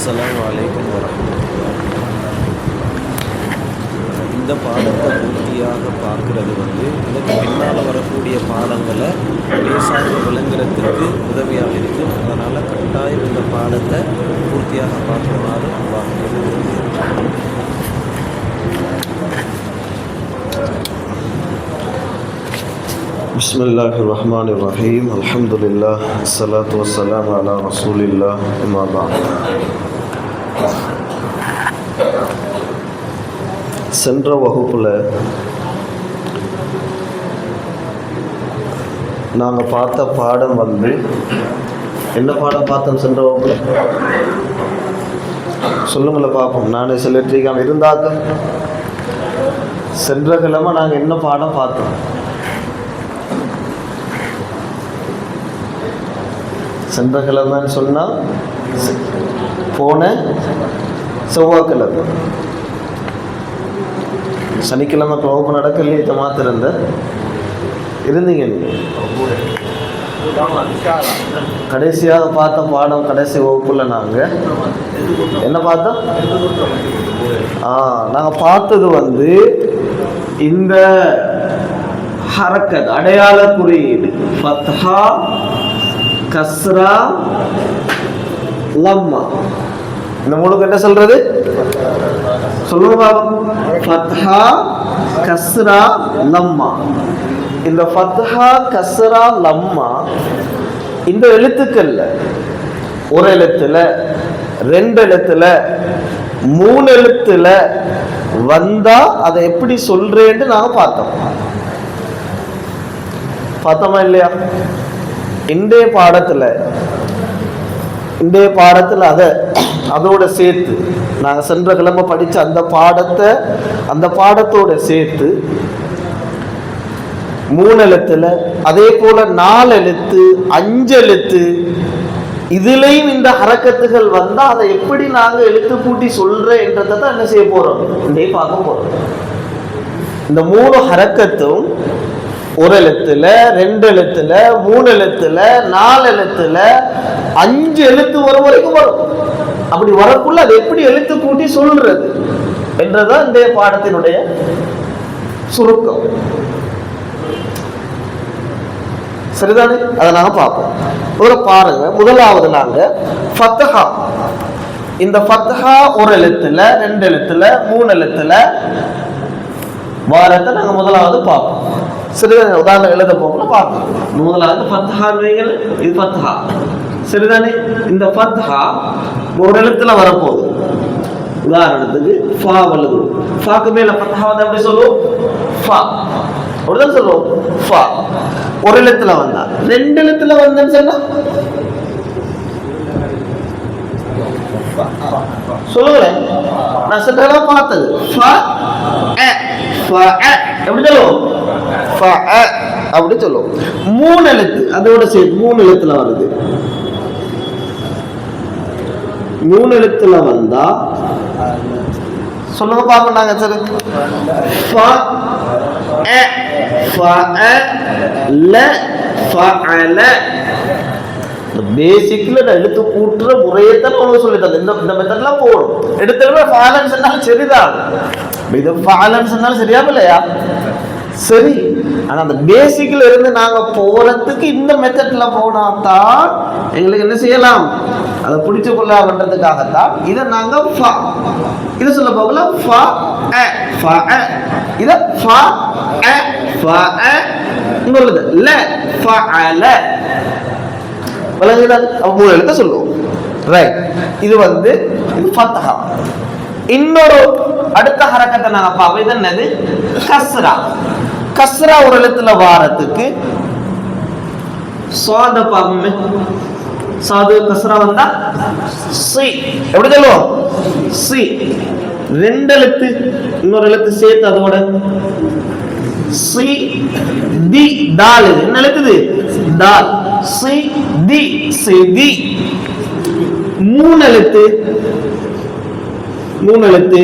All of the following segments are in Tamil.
அஸ்ஸலாமு அலைக்கும் வரஹ்மத்துல்லாஹி இந்த பாடத்தை பூர்த்தியாக பார்க்குறது வந்து இதுக்கு பின்னால் வரக்கூடிய பாடங்களை லேசாக விளங்குறதுக்கு உதவியாக இருக்கும் அதனால் கட்டாயம் இந்த பாடத்தை பூர்த்தியாக பார்க்குமாறு அல்லாஹ் கேட்டுக்கொள்கிறேன். بسم الله الرحمن الرحيم الحمد لله الصلاة والسلام على رسول الله أما بعد சென்ற வகுப்பில் நாங்கள் பார்த்த பாடம் வந்து என்ன பாடம் பார்த்தோம் சென்ற வகுப்பில்? சொல்லுங்களேன் பார்ப்போம். நானே சொல்லிட்டு இருந்தாக்க? சென்ற கிழமை நாங்கள் என்ன பாடம் பார்த்தோம்? சென்ற கிழமைன்னு சொன்னால் போன செவ்வாய்க்கிழமை. சனிக்கிழமை வகுப்பு நடக்கலையே இதை மாத்திருந்த இருந்தீங்க நீங்கள் கடைசியாக பார்த்த பாடம் கடைசி வகுப்புல நாங்கள் என்ன பார்த்தோம்? ஆ நாங்கள் பார்த்தது வந்து இந்த ஹரக்கத் அடையாள குறியீடு. ஃபத்ஹா கஸ்ரா லம்மா. இந்த மூணுக்கு என்ன சொல்றது? சொல்லுங்க. ஃபத்ஹா கஸ்ரா லம்மா. இந்த ஃபத்ஹா கஸ்ரா லம்மா இந்த எழுத்துக்கள்ல ஒரு எழுத்துல ரெண்டு எழுத்துல மூணு எழுத்துல வந்தா அதை எப்படி சொல்றேன்னு நாங்க பார்த்தோம். பார்த்தோமா இல்லையா? இன்றைய பாடத்துல இன்றைய பாடத்துல அதை அதோட சேர்த்து நாங்கள் சென்ற கிழமை படித்த அந்த பாடத்தை அந்த பாடத்தோட சேர்த்து மூணு எழுத்துல அதே போல நாலு எழுத்து அஞ்சு எழுத்து இதுலேயும் இந்த ஹரக்கத்துகள் வந்தால் அதை எப்படி நாங்கள் எழுத்து கூட்டி சொல்றேன் என்றதை தான் என்ன செய்ய போறோம்? இதே பார்க்க போறோம். இந்த மூணு ஹரக்கத்தும் ஒரு எழுத்துல ரெண்டு எழுத்துல மூணு எழுத்துல நாலு எழுத்துல அஞ்சு எழுத்து வரும் வரைக்கும் வரும். அப்படி வரக்குள்ள அதை எப்படி எழுத்து கூட்டி சொல்றது என்றதான் இந்த பாடத்தினுடைய சுருக்கம். சரிதானே? அதை நாங்க பார்ப்போம். ஒரு பாருங்க. முதலாவது நாங்க ஃபத்தஹா. இந்த ஃபத்தஹா ஒரு எழுத்துல ரெண்டு எழுத்துல மூணு எழுத்துல வாரத்தை நாங்க முதலாவது பார்ப்போம். சரிதானே? உதாரணம் எழுத போகல பார்ப்போம் முதலாவது ஃபத்ஹான் இது ஃபத்ஹா சரிதானே? இந்த ஃபத்ஹா ஒரு எழுத்துல வரப்போகுது. உதாரணத்துக்கு ஃபா வலது. ஃபாக்கு மேல பத்தா வந்து எப்படி சொல்லுவோம்? ஃபா. அப்படிதான் சொல்லுவோம். ஃபா. ஒரு எழுத்துல வந்தா. ரெண்டு எழுத்துல வந்தேன்னு சொன்னா? சொல்லுங்களேன். நான் சென்றெல்லாம் பார்த்தது. ஃபா அ எப்படி சொல்லுவோம்? அப்படி சொல்லுவோம். மூணு எழுத்து. அதோட சேர்த்து மூணு எழுத்துல வருது. மூணு எழுத்துல வந்தா சொல்லுங்க பாப்போம் நாங்க சரி. ஃப அ ஃப அ ல ஃப அல பேசிக்ல நான் எடுத்து கூட்டுற முறையை தான் உங்களுக்கு சொல்லி தந்தேன் இந்த இந்த மெத்தட்லாம் போடும். எடுத்துக்கிற ஃபாலன்ஸ் என்னாலும் சரிதான். இது ஃபாலன்ஸ் என்னாலும் சரியா இல்லையா? சரி. ஆனா அந்த பேசிக்ல இருந்து நாங்க போறதுக்கு இந்த மெத்தட்ல போனா தான் எங்களுக்கு என்ன செய்யலாம்? அதை பிடிச்சு கொள்ளாமன்றதுக்காகத்தான் இதை நாங்க ஃபா. இதை சொல்ல போகல ஃபா அ ஃபா அ. இத ஃபா அ ஃபா அ. இன்னொரு ல ஃபா அல அப்ப மூணு எழுத்த சொல்லுவோம். ரைட் இது வந்து இது ஃபத்தஹா. இன்னொரு அடுத்த ஹரக்கத்தை நாங்க பார்ப்போம். இது என்னது? கஸ்ரா. கஸ்ரா ஒரு எழுத்துல வாரத்துக்கு சுவாத பார்ப்போமே. சாது கஸ்ரா வந்தா சி. எப்படி சொல்லுவோம் சி. ரெண்டு எழுத்து இன்னொரு எழுத்து சேர்த்து அதோட சி தி தால் என்ன எழுத்துது தால் சி தி சி தி. மூணு எழுத்து மூணு எழுத்து.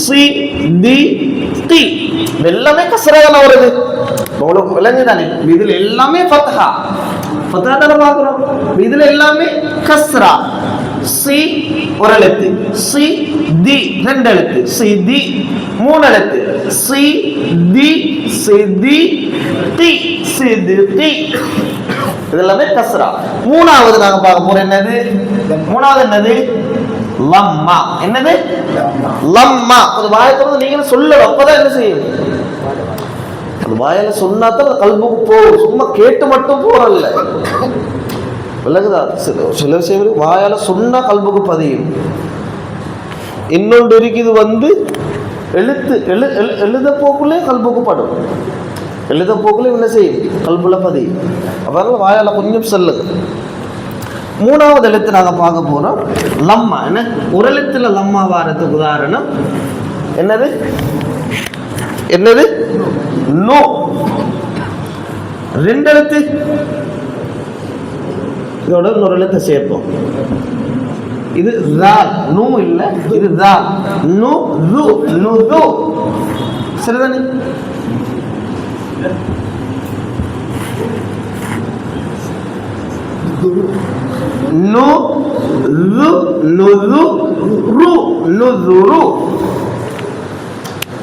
சி தி தி. எல்லாமே கசராக வருது. உங்களுக்கு விளங்கு தானே இதுல எல்லாமே ஃபத்ஹா ஃபத்ஹா தானே பார்க்குறோம். இதுல எல்லாமே கஸ்ரா. சி ஒரு எழுத்து. சி தி ரெண்டு எழுத்து. சி தி மூணு எழுத்து. சி தி சி தி தி சி தி தி. இது எல்லாமே கஸ்ரா. மூணாவது நாங்க பார்க்க போறோம் என்னது? மூணாவது என்னது? லம்மா. என்னது? லம்மா. ஒரு வாயத்திலிருந்து நீங்களும் சொல்ல அப்போதான் என்ன செய்யும்? அது வாயால சொன்னா தான் கல்புக்கு போகும். சும்மா கேட்டு மட்டும் போறல்ல. விலகுதா சில சில விஷயங்கள் வாயால சொன்னா கல்புக்கு பதியும். இன்னொன்று இருக்குது வந்து எழுத்து எழு எழு எழுத போக்குள்ளே கல்புக்கு படும். எழுத போக்குள்ளே என்ன செய்யும்? கல்புல பதியும். அவர்கள் வாயால கொஞ்சம் செல்லுது மூணாவது எழுத்து நாங்கள் பார்க்க போறோம். லம்மா. என்ன? ஒரு எழுத்துல லம்மா வாரத்துக்கு உதாரணம். என்னது? என்னது? நோ. ரெண்டு எழுத்து இதோட இன்னொரு எழுத்தை சேர்ப்போம். இது ரால் நூ இல்ல இது ரால் நு ரு நு ரு. சரிதானே? நு ரு நு ரு ரு நு ரு.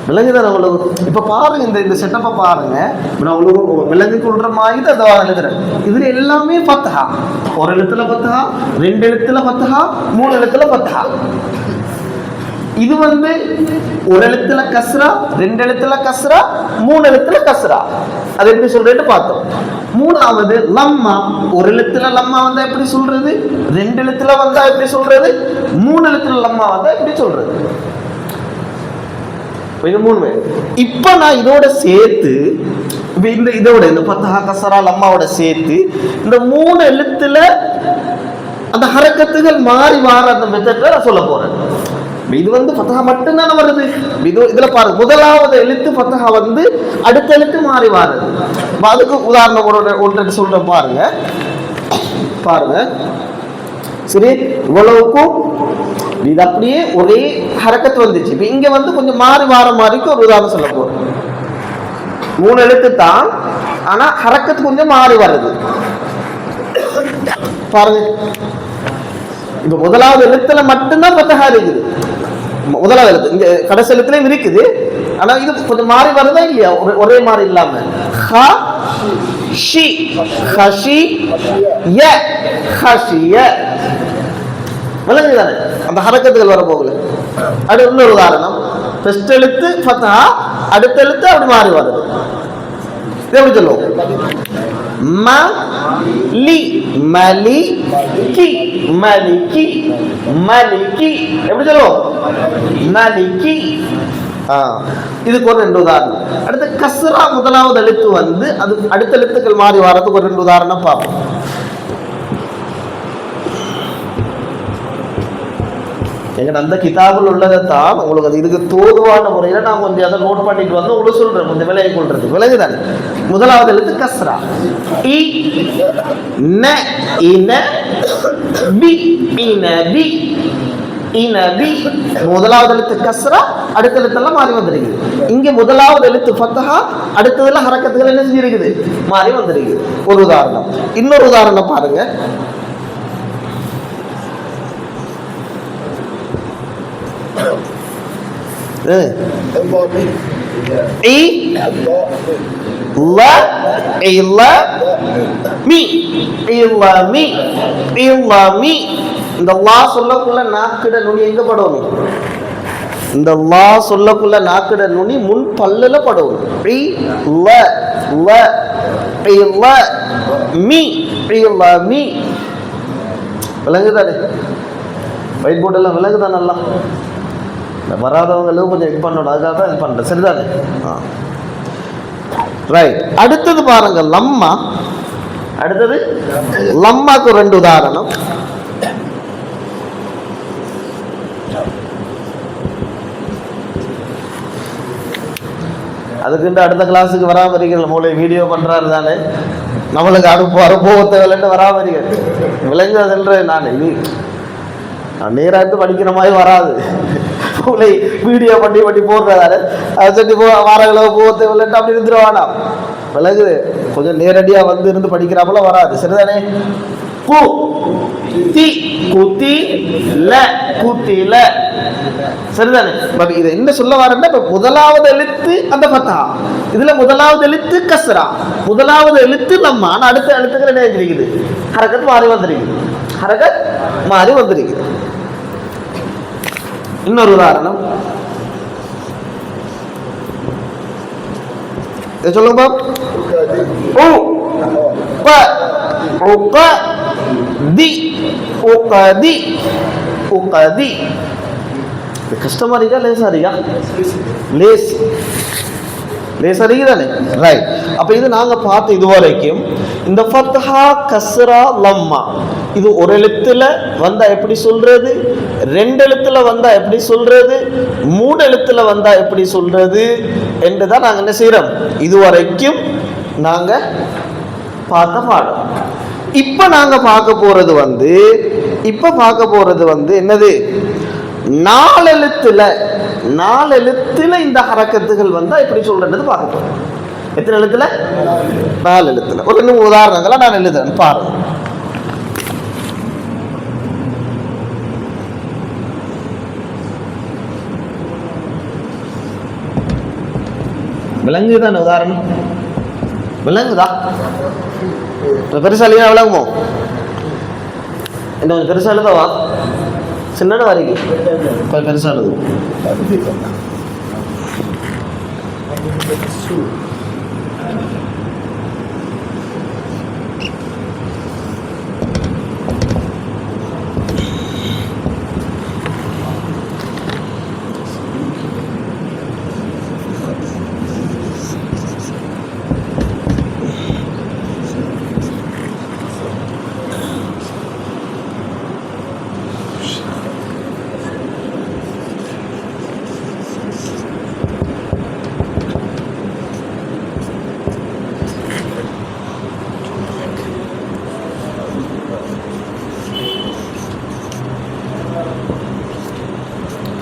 ரு விலங்குதான் உங்களுக்கு இப்போ பாருங்க இந்த இந்த செட்டப்பை பாருங்க. இப்ப நான் உங்களுக்கு விலங்கு கொள்ற மாதிரி தான் அதை எழுதுறேன். இதுல எல்லாமே பத்தகா ஒரு எழுத்துல பத்தகா ரெண்டு எழுத்துல பத்தகா மூணு எழுத்துல பத்தகா இது வந்து ஒரு எழுத்துல கஸ்ரா ரெண்டு எழுத்துல கஸ்ரா மூணு எழுத்துல கஸ்ரா. அது எப்படி சொல்றேன்னு பார்த்தோம். மூணாவது லம்மா. ஒரு எழுத்துல லம்மா வந்தா எப்படி சொல்றது? ரெண்டு எழுத்துல வந்தா எப்படி சொல்றது? மூணு எழுத்துல லம்மா வந்தா எப்படி சொல்றது? இது மூணு இப்போ நான் இதோட சேர்த்து இந்த இதோட இந்த பத்தஹா கசரால் அம்மாவோட சேர்த்து இந்த மூணு எழுத்துல அந்த ஹரக்கத்துகள் மாறி மாற அந்த மெத்தட்டை நான் சொல்ல போறேன். இது வந்து பத்தகா மட்டும்தானே வருது? இது இதுல பாருங்க முதலாவது எழுத்து பத்தகா வந்து அடுத்த எழுத்து மாறி வாருது அதுக்கு உதாரணம் ஒரு ஒன்று சொல்ற பாருங்க. பாருங்க. சரி இவ்வளவுக்கும் இது அப்படியே ஒரே ஹரக்கத்து வந்துச்சு. இப்போ இங்க வந்து கொஞ்சம் மாறி வார மாதிரிக்கு ஒரு உதாரணம் சொல்ல போகிறோம் மூணு எழுத்து தான் ஆனா ஹரக்கத்து கொஞ்சம் மாறி வருது பாருங்க. இப்போ முதலாவது எழுத்துல மட்டும்தான் பத்தகா இருக்குது. முதலாவது எழுத்து இங்க கடைசி எழுத்துலையும் இருக்குது. ஆனா இது கொஞ்சம் மாறி வருதா இல்லையா? ஒரே- மாதிரி இல்லாம. ஹ ஷி ஹஷி ய ஹஷிய விளங்குதானே அந்த ஹரக்கத்துகள் வரப்போகல. அது இன்னொரு உதாரணம் ஃபர்ஸ்ட் எழுத்து ஃபத்தா. அடுத்த எழுத்து அப்படி மாறி வருது. எப்படி சொல்லுவோம்? ம லி மலி கி மலிகி மலிகி எப்படி சொல்லுவோம்? மலிகி ஆ இதுக்கு ஒரு ரெண்டு உதாரணம். அடுத்து கஸ்ரா முதலாவது எழுத்து வந்து அது அடுத்த எழுத்துக்கள் மாறி வர்றதுக்கு ஒரு ரெண்டு உதாரணம் பார்ப்போம். எங்க அந்த கிதாபில் உள்ளதை தான் உங்களுக்கு அது இதுக்கு தோதுவான முறையில் நான் கொஞ்சம் அதை நோட் பண்ணிட்டு வந்து உங்களுக்கு சொல்றேன். கொஞ்சம் விலையை கொள்றது விலகுதானே முதலாவது எழுத்து கஸ்ரா. இ ந இன பி இன பி இனபி முதலாவது எழுத்து கஸ்ரா அடுத்த எழுத்தெல்லாம் மாறி வந்திருக்குது. இங்க முதலாவது எழுத்து ஃபத்தஹா அடுத்ததுல ஹரக்கத்துகள் என்ன செஞ்சிருக்குது? மாறி வந்திருக்குது. ஒரு உதாரணம். இன்னொரு உதாரணம் பாருங்க ஏய். இ ல இல மீ இல மீ இல மீ இந்த லா சொல்லக்குள்ள நாக்கிட நுனி எங்க படணும் இந்த லா சொல்லக்குள்ள நாக்கிட நுனி முன் பல்லுல படணும் இ ல ல இல மீ இல மீ. விளங்குதானே? ஒயிட் போர்டு எல்லாம் விளங்குதா நல்லா? இந்த வராதவங்களும் கொஞ்சம் இது பண்ணணும். அதுக்காக தான் இது பண்ணுறேன் சரிதானே? ஆ. ரைட் அடுத்தது பாருங்க லம்மா. அடுத்தது? லம்மாக்கு ரெண்டு உதாரணம். அதுக்குண்டு அடுத்த கிளாஸுக்கு வராம இருக்கிற மூளை வீடியோ பண்றாரு தானே. நம்மளுக்கு அனுப்பு அனுபவத்தை விளையாண்டு வராம இருக்கிறது விளைஞ்சு சொல்றேன் நான். இது நான் நேராக படிக்கிற மாதிரி வராது. மூளை வீடியோ பண்ணி பண்ணி போடுறதாரு அதை சொல்லி போ வாரங்களோ போகத்தை விளையாட்டு அப்படி இருந்துருவானா விலகுது. கொஞ்சம் நேரடியாக வந்து இருந்து படிக்கிறாப்புல வராது. சரிதானே? பூ தி குத்தி ல குத்தில சரிதானே? இப்ப இதை என்ன சொல்ல வரேன்னா இப்போ முதலாவது எழுத்து அந்த பத்தா இதுல முதலாவது எழுத்து கஸ்ரா. முதலாவது எழுத்து நம்ம. ஆனால் அடுத்த எழுத்துக்கள் என்ன செஞ்சிருக்குது ஹரகத் மாறி வந்திருக்குது. ஹரகத் மாறி வந்திருக்குது. இன்னொரு உதாரணம். இதை சொல்லுங்க பாப். உ ப உக தி உகதி உகதி இது கஷ்டமா இருக்கா லேசா இருக்கா லேஸ். லேசா தானே ரைட் அப்ப இது நாங்க பார்த்த இதுவரைக்கும் இந்த ஃபத்ஹா கஸ்ரா லம்மா. இது ஒரு எழுத்துல வந்தா எப்படி சொல்றது? ரெண்டு எழுத்துல வந்தா எப்படி சொல்றது? மூணு எழுத்துல வந்தா எப்படி சொல்றது? என்று தான் நாங்க என்ன செய்யறோம் இது வரைக்கும் நாங்க பார்த்த பாடம். இப்ப நாங்க பார்க்க போறது வந்து இப்ப பார்க்க போறது வந்து என்னது? நாலெழுத்துல நாலெழுத்துல இந்த ஹரக்கத்துகள் வந்தா எப்படி சொல்றது பார்க்க போறோம். எத்தனை எழுத்துல? நாலு எழுத்துல. ஒரு மூணு உதாரணங்களா நான் எழுதுறேன். பாருங்க விலங்குதானே உதாரணம் விலங்குதா இப்ப பெருசா இல்லையா விளங்குமோ என்ன கொஞ்சம் பெருசா எழுதவா சின்ன வரைக்கும் கொஞ்சம் பெருசா எழுதுவோம்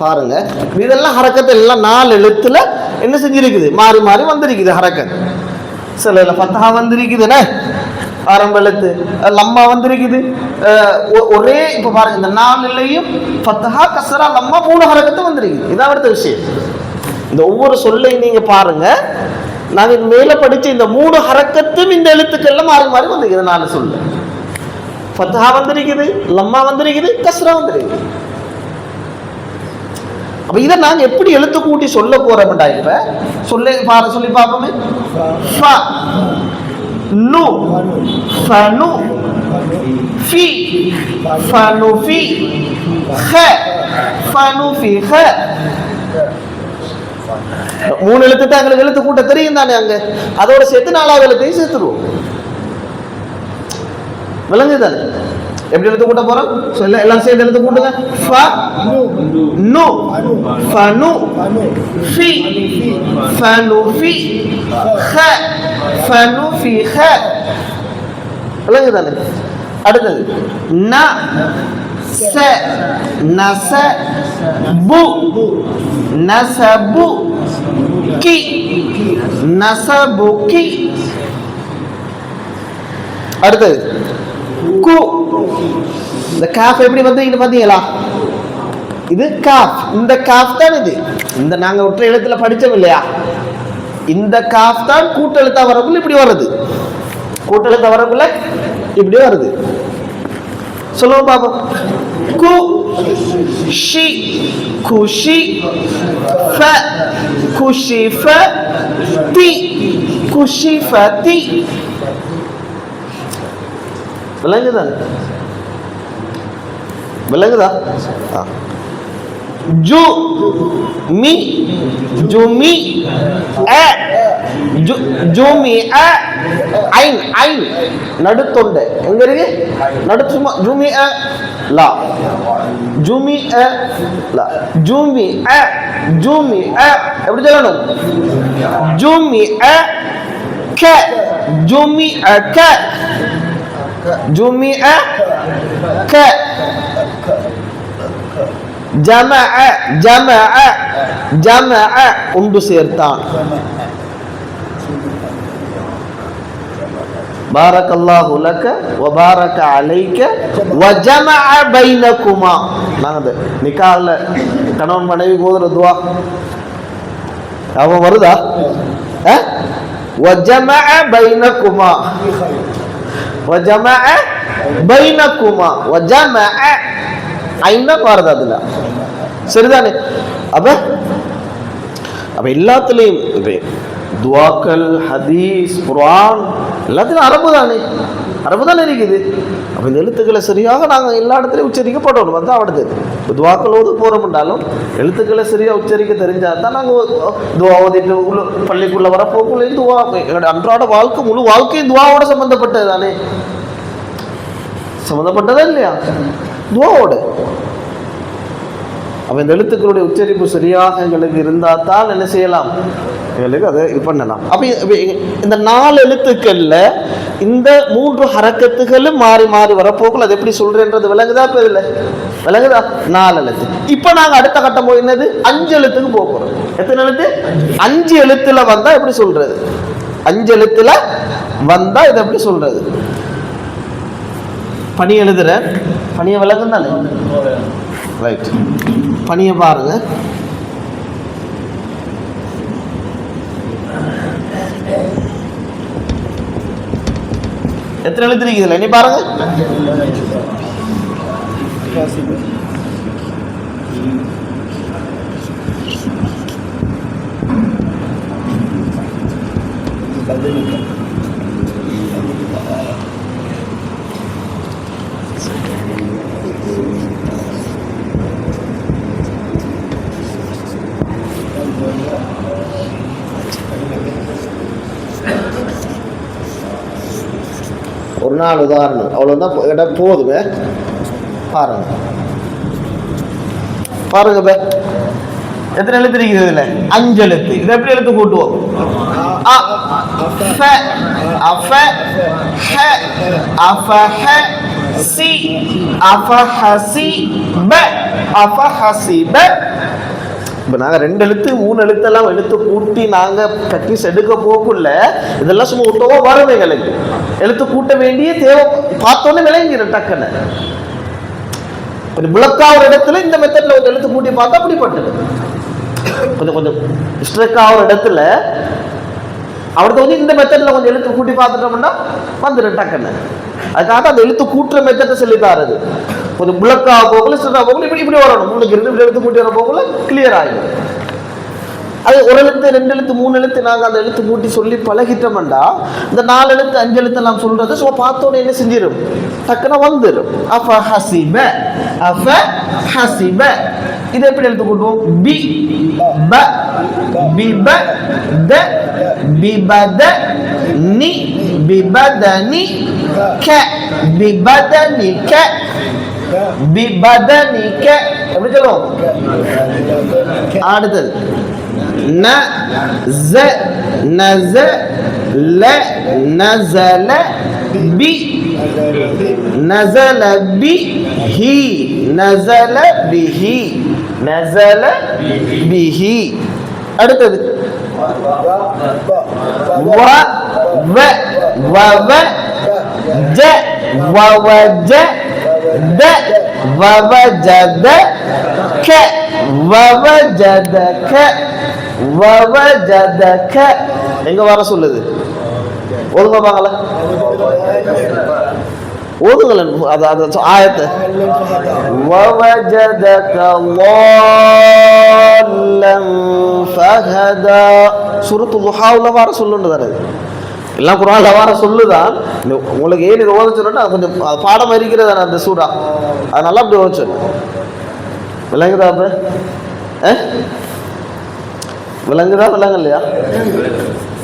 பாருங்க. இதெல்லாம் ஹரக்கத்து எல்லாம் நாலு எழுத்துல என்ன செஞ்சிருக்குது? மாறி மாறி வந்திருக்குது ஹரக்கத். சில இதுல ஃபத்தஹா வந்திருக்குதுண்ணே ஆரம்ப எழுத்து. லம்மா வந்திருக்குது. ஒ- ஒரே இப்ப பாருங்க இந்த நாலுலையும் ஃபத்தஹா கசரா லம்மா மூணு ஹரக்கத்து வந்திருக்குது. இதான் அடுத்த விஷயம். இந்த ஒவ்வொரு சொல்லையும் நீங்க பாருங்க. நாங்கள் இது மேல படிச்ச இந்த மூணு ஹரக்கத்தும் இந்த எழுத்துக்கள்லாம் மாறி மாறி வந்திருக்குது நாலு சொல்லு. ஃபத்தஹா வந்திருக்குது லம்மா வந்திருக்குது கஸ்ரா வந்திருக்குது. அப்போ இதை நாங்கள் எப்படி எழுத்து கூட்டி சொல்ல போறோம்டா இப்ப சொல்ல பாரு சொல்லி பார்ப்போமே. ஃப நு ஃபனு ஃபி ஃபனு ஃபி ஹ ஃபனு ஃபி ஹ. மூணு எழுத்து தான் எங்களுக்கு எழுத்து கூட்ட தெரியும் தானே அங்க? அதோட சேர்த்து நாலாவது எழுத்தையும் சேர்த்துருவோம். விளங்குதானே எப்படி எழுத்து கூட்ட போறோம்? சொல்ல எல்லாம் சேர்த்து எழுத்து கூட்டுங்க. ஃப நு. ஃபனு ஃபி ஃபனு ஃபி ஹ. ஃபனு ஃபி ஹ. விளங்குது தானே அடுத்தது. ந ச நச பு. நசபு கி. நசபு கி. அடுத்தது. கு இந்த காஃப் எப்படி வந்து பாத்தீங்களா? இது காஃப். இந்த காஃப் தான் இது. இந்த நாங்க ஒற்றை எழுத்துல படிச்சோம் இல்லையா? இந்த காஃப் தான் கூட்டெழுத்தா வரக்குள்ள இப்படி வருது கூட்டெழுத்தா வரக்குள்ள இப்படி வருது. சொல்லுவோம் பாப்போம். கு ஷி குஷி ஃப குஷி ஃப தி குஷி ஃப தி விளங்குதா? விளங்குதா? ஜு மி ஜுமி அ ஜு ஜுமி அ ஐன் ஐன் நடுத்தொண்டை. எங்க இருக்கு? நடு சும்மா ஜுமி அ லா. ஜூமி அ லா. ஜூமி அ ஜூமி அ. எப்படி சொல்லணும்? ஜூமி அ க. ஜூமி அ க. ஜுமி அ ஜம ஜமஅ ஜம ஜமஅ ஒன்று சேர்த்தான் பாரக் அல்லாஹு லக்க வபாரக அலைக்க வஜமஅ பைனகுமா நாங்க அந்த நிக்கால கணவன் மனைவி ஓதுற துவா அவன் வருதா அஹ்? வஜமஅ பைனகுமா வஜமஅ பைனகுமா வஜமஅ ஐந்தா பாருது அதுல சரிதானே? அப்ப அப்ப எல்லாத்துலயும் இப்போ துவாக்கள் ஹதீஸ் குர்ஆன் எல்லாத்துலயும் அரபு தானே அரபு தானே இருக்குது? அப்போ இந்த எழுத்துக்களை சரியாக நாங்கள் எல்லா இடத்துலையும் உச்சரிக்கப்படணும். வந்து அவனுக்கு இப்போ துவாக்கள் போகிறோம்னாலும் எழுத்துக்களை சரியாக உச்சரிக்க தெரிஞ்சால் தான் நாங்கள் துவா ஓதிட்டு உள்ள பள்ளிக்குள்ளே வரப்போக்குள்ளே துவா அன்றாட வாழ்க்கை முழு வாழ்க்கையும் துவாவோட சம்மந்தப்பட்டது தானே சம்மந்தப்பட்டதா இல்லையா? துவாவோட. அப்போ இந்த எழுத்துக்களுடைய உச்சரிப்பு சரியாக எங்களுக்கு இருந்தால் தான் என்ன செய்யலாம்? எங்களுக்கு அதை இது பண்ணலாம். அப்போ இந்த நாலு எழுத்துக்கள்ல இந்த மூன்று ஹரக்கத்துகளும் மாறி மாறி வரப்போக்கள் அது எப்படி சொல்றேன்றது விளங்குதா இப்போ இதில் விளங்குதா? நாலு எழுத்து. இப்போ நாங்கள் அடுத்த கட்டம் போய் என்னது? அஞ்சு எழுத்துக்கு போக போகிறோம் எத்தனை எழுத்து? அஞ்சு எழுத்துல வந்தால் எப்படி சொல்றது? அஞ்சு எழுத்தில் வந்தால் இதை எப்படி சொல்றது? பணி எழுதுற? பணியை விளங்கும் தானே ரைட் பணியை பாருங்க. எத்தனை எழுத்து இதில் இனி பாருங்க. ஒரு நாள் உதாரணம். அவ்வளோதான் கேட்டால் போதுங்க பாருங்க. பாருங்க பே எத்தனை எழுத்து இருக்குது இதுல? அஞ்சு எழுத்து. இதை எப்படி எழுத்து கூட்டுவோம்? அ ஃப அஃப ஹ அஃபஹ சி அஃபஹசி ப அஃபஹசிப இப்போ நாங்கள் ரெண்டு எழுத்து மூணு எழுத்தெல்லாம் எழுத்து கூட்டி நாங்கள் ப்ராக்டிஸ் எடுக்க போக்குள்ள இதெல்லாம் சும்மா ஒட்டவோ வரும் எங்களுக்கு. எழுத்து கூட்ட வேண்டிய தேவை பார்த்தோன்னே விளங்கிடும் டக்குன்னு. கொஞ்சம் விளக்கா ஒரு இடத்துல இந்த மெத்தடில் ஒரு எழுத்து கூட்டி பார்த்தா அப்படிப்பட்டது. கொஞ்சம் கொஞ்சம் ஸ்ட்ரெக் ஆகிற இடத்துல அவர்கிட்ட வந்து இந்த மெத்தடில் கொஞ்சம் எழுத்து கூட்டி பார்த்துட்டோம்னா வந்துடும் டக்குன்னு. அதுக்காக அந்த எழுத்து கூட்டுற மெத்தடை சொல்லி தாரது கொஞ்சம் புளக்கா போகல சிறா போகல இப்படி இப்படி வரணும். முன்னுக்கு இருந்து இப்படி எழுத்து கூட்டி வர போகல கிளியர் ஆகிடும் அது ஒரு எழுத்து ரெண்டு எழுத்து மூணு எழுத்து நாங்கள் அந்த எழுத்து கூட்டி சொல்லி பழகிட்டோம்டா இந்த நாலு எழுத்து அஞ்சு எழுத்து நாம் சொல்றது ஸோ பார்த்தோன்னே என்ன செஞ்சிடும் டக்குனா வந்துடும் அஃப ஹசிப அஃப ஹசிப. இது எப்படி எழுத்து கூட்டுவோம்? பி ப பிப த பிபத நி பிபதனி க பிபதனி க. பிபதனி எப்படி சொல்லுவோம் அடுத்தது ந ز நஸ ல நஸல பி நஸல பி ஹி நஸல பிஹி நஸல பிஹி அடுத்தது வ வ வ ஜ வ ஜ த வ வ ஜ த க வ வ ஜ த க வ வ ஜ த க எங்க வர சொல்லுது ஒழுங்க பாங்கள ஓதுங்களேன் அது அது ஆயத்தை ووجدك ضالا فهدى சூரத்து துஹாவுல வர சொல்லுன்னு தானே இது. எல்லாம் குரான் வர சொல்லுதான் உங்களுக்கு ஏன் இது ஓத சொன்னா அது கொஞ்சம் அது பாடம் இருக்கிறது அந்த சூடா அது நல்லா அப்படி ஓத சொல்லு. விளங்குதா அப்ப? விளங்குதா விளங்க இல்லையா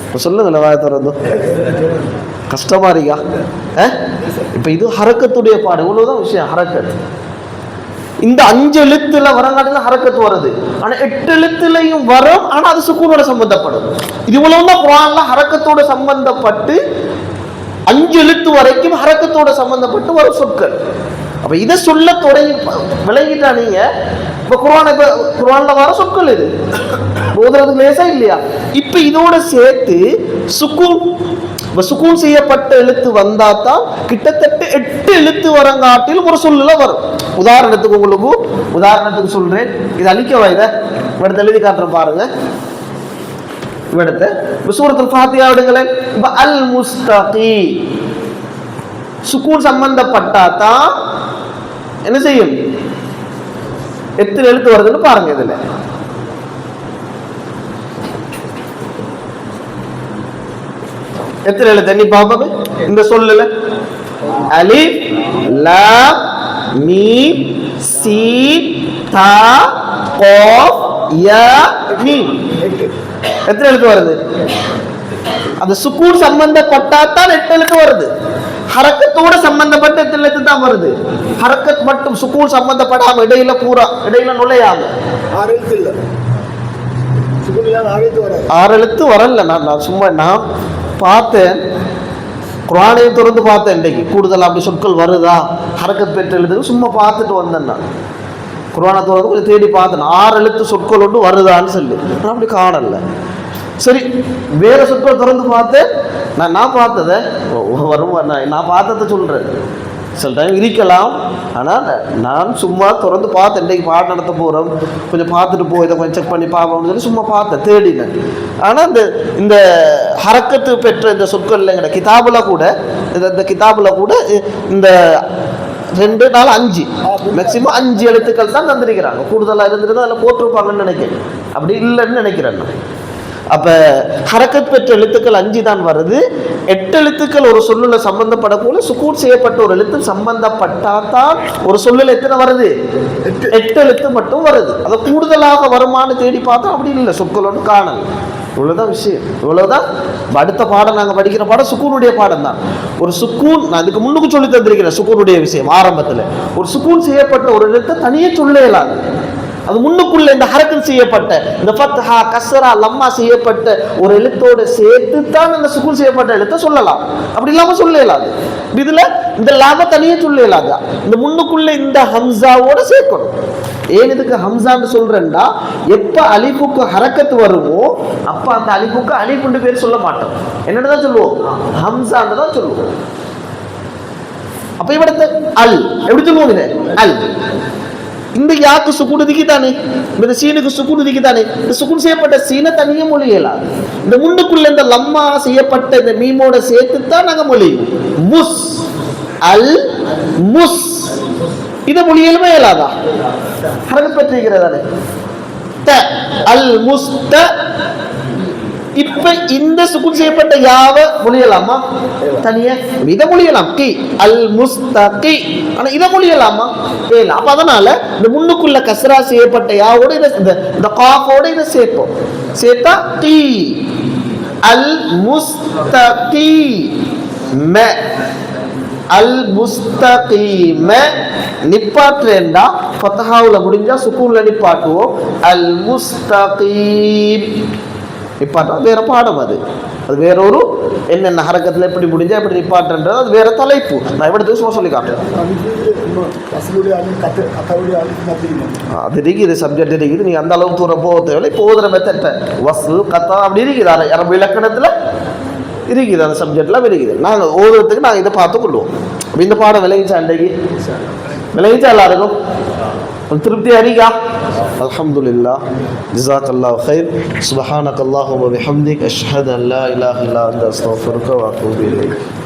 இப்போ சொல்லுங்களேன் வாய திறந்து. கஷ்டமா இருக்கா? இப்போ இது ஹரக்கத்துடைய பாடு. இவ்வளவுதான் விஷயம் ஹரக்கத். இந்த அஞ்சு எழுத்துல வரங்காட்டில ஹரக்கத்து வருது. ஆனா எட்டு எழுத்துலையும் வரும் ஆனா அது சுக்கூனோட சம்பந்தப்படும். இது இவ்வளவுதான் குரான்ல ஹரக்கத்தோட சம்பந்தப்பட்டு அஞ்சு எழுத்து வரைக்கும் ஹரக்கத்தோட சம்பந்தப்பட்டு வரும் சொற்கள். அப்ப இதை சொல்ல தொடங்கி விளங்கிட்டா நீங்க இப்ப குரான் இப்ப குரான்ல வர சொற்கள் இது. போதுறதுக்கு லேசா இல்லையா? இப்ப இதோட சேர்த்து சுக்கூன் சுக்கூன் செய்யப்பட்ட எழுத்து வந்தால் தான் கிட்டத்தட்ட எட்டு எழுத்து வரங்காட்டில் ஒரு சூழ்நிலை வரும். உதாரணத்துக்கு உங்களுக்கு உதாரணத்துக்கு சொல்றேன். இது அழிக்கவா இதை? இவடத்தை எழுதி காட்டுறேன் பாருங்க. இவடத்தை சூரத்தில் ஃபாத்தியா விடுங்களேன். இப்ப அல் முஸ்தகி சுக்கூன் சம்பந்தப்பட்டா தான் என்ன செய்யும்? எத்தனை எழுத்து வருதுன்னு பாருங்க இதுல. எத்தனை எழுத்து நீ பாப்பது? இந்த சொல்லுல. அலிஃப் லாம் மீம் சீன் தா காஃப் யா மீம். எத்தனை எழுத்து வருது? அந்த சுக்கூன் சம்பந்தப்பட்டா தான் எட்டு எழுத்து வருது. ஹரக்கத்தோட சம்பந்தப்பட்ட எட்டு எழுத்து தான் வருது. ஹரக்கத் மட்டும் சுக்கூன் சம்பந்தப்படாம இடையில பூரா இடையில நுழையாம ஆறு எழுத்து இல்லை. ஆறு எழுத்து வரல நான் சும்மா நான் பார்த்தேன். குரானையும் திறந்து பார்த்தேன் இன்றைக்கு. கூடுதல் அப்படி சொற்கள் வருதா? ஹரக்கத் பெற்று எழுதுக்கு சும்மா பார்த்துட்டு வந்தேன் நான். குரானை திறந்து கொஞ்சம் தேடி பார்த்தேன். ஆறு எழுத்து சொற்கள் ஒன்று வருதான்னு சொல்லி. நான் அப்படி காணலை. சரி வேறு சொற்கள் திறந்து பார்த்தேன். நான் நான் பார்த்ததை வரும் நான் நான் பார்த்ததை சொல்கிறேன் சில டைம் இருக்கலாம். ஆனால் நான் சும்மா திறந்து பார்த்தேன் இன்றைக்கு பாடம் நடத்த போகிறோம் கொஞ்சம் பார்த்துட்டு போ இதை கொஞ்சம் செக் பண்ணி பார்ப்போம்னு சொல்லி சும்மா பார்த்தேன் தேடினேன். ஆனால் இந்த இந்த ஹரக்கத்து பெற்ற இந்த சொற்கள் இல்லைங்கிற கிதாபில் கூட இந்த இந்த கிதாபில் கூட இந்த ரெண்டு நாள் அஞ்சு மேக்சிமம் அஞ்சு எழுத்துக்கள் தான் தந்திருக்கிறாங்க. கூடுதலாக இருந்திருந்தா அதில் போட்டிருப்பாங்கன்னு நினைக்கிறேன். அப்படி இல்லைன்னு நினைக்கிறேன் நான். அப்ப ஹரக்கத் பெற்ற எழுத்துக்கள் அஞ்சு தான் வருது. எட்டு எழுத்துக்கள் ஒரு சொல்லுல சம்பந்தப்படக்கூட சுக்கூர் செய்யப்பட்ட ஒரு எழுத்து சம்பந்தப்பட்டாதான் ஒரு சொல்லுல எத்தனை வருது? எட்டு. எழுத்து மட்டும் வருது. அதை கூடுதலாக வருமானு தேடி பார்த்தா அப்படி இல்லை. சொற்கள் ஒன்று காணல். இவ்வளவுதான் விஷயம். இவ்வளவுதான். இப்ப அடுத்த பாடம் நாங்க படிக்கிற பாடம் சுக்கூனுடைய பாடம் தான். ஒரு சுக்கூன் நான் இதுக்கு முன்னுக்கு சொல்லி தந்திருக்கிறேன் சுக்கூனுடைய விஷயம் ஆரம்பத்துல. ஒரு சுக்கூன் செய்யப்பட்ட ஒரு எழுத்தை தனியே சொல்ல இயலாது. அது முன்னுக்குள்ள இந்த ஹரக்கன் செய்யப்பட்ட இந்த ஃபத்ஹா கசரா லம்மா செய்யப்பட்ட ஒரு எழுத்தோட சேர்த்து தான் இந்த சுகுல் செய்யப்பட்ட எழுத்தை சொல்லலாம். அப்படி இல்லாம சொல்ல இயலாது. இதுல இந்த லாப தனியே சொல்ல இயலாது. இந்த முன்னுக்குள்ள இந்த ஹம்சாவோட சேர்க்கணும். ஏன் இதுக்கு ஹம்சான்னு சொல்றேன்டா? எப்ப அலிபுக்கு ஹரக்கத்து வருமோ அப்ப அந்த அலிபுக்கு அலிபுண்டு பேர் சொல்ல மாட்டோம். என்னன்னு சொல்லுவோம். ஹம்சான்னு தான் சொல்லுவோம். அப்ப இവിടുത്തെ അൽ എവിടെ പോകുന്നത് അൽ இந்த யாக்கு சுக்குன் திக்கித்தானே இந்த சீனுக்கு சுக்குன் திக்கித்தானே இந்த சுக்குன் செய்யப்பட்ட சீனை தனியே மொழியலாம் இந்த முன்னுக்குள்ள இந்த லம்மா செய்யப்பட்ட இந்த மீமோட சேர்த்து தான் நாங்க மொழி. முஸ். அல் முஸ். இதை மொழியலுமே இயலாதா? ஹரக பெற்றிருக்கிறதானே. த. அல் முஸ்த இப்ப இந்த சுக்குன் செய்யப்பட்ட யாவ? மொழியலாமா? தனியா? இதை மொழியலாம். கி. அல் முஸ்தகி. ஆனா இதை மொழியலாமா? இல்ல அப்ப அதனால இந்த முன்னுக்குள்ள கசரா செய்யப்பட்ட யாவோட இதை இந்த இந்த காஃபோட இதை சேர்ப்போம். சேர்த்தா கி. அல் முஸ்தகி ம. அல் முஸ்தகீம நிப்பாட்டுறேன்டா. ஃபத்தஹாவுல முடிஞ்சா சுக்கூன்ல நிப்பாட்டுவோம். அல் முஸ்தகீம். நிப்பாட்டா வேற பாடம் அது. அது வேற ஒரு என்னென்ன ஹரக்கத்தில் எப்படி முடிஞ்சா எப்படி நிப்பாட்டுன்றது அது வேற தலைப்பு. நான் எப்படி சும்மா சொல்லி காட்டுறேன். அது இருக்குது சப்ஜெக்ட் இருக்குது. நீங்கள் அந்த அளவுக்கு தூரம் போக தேவையில்லை. இப்போ ஓதுற மெத்தட்ட வசு கத்தா அப்படி இருக்குது. அது அரபு இலக்கணத்தில் இருக்குது. அந்த சப்ஜெக்ட்லாம் இருக்குது. நாங்கள் ஓதுறதுக்கு நாங்கள் இதை பார்த்து கொள்வோம். இந்த பாடம் விளங்கிச்சா அன்றைக்கு? விளங்கிச்சா எல்லாருக்கும்? ஒரு திருப்தி அறிகா அலமதுல்லா ஜிசாக் அல்லா ஹைர் சுபஹானக் அல்லாஹு ஹம்திக் அஷ்ஹத் அல்லா இலா இல்லா அந்த அஸ்தோஃபருக்கு வாக்கு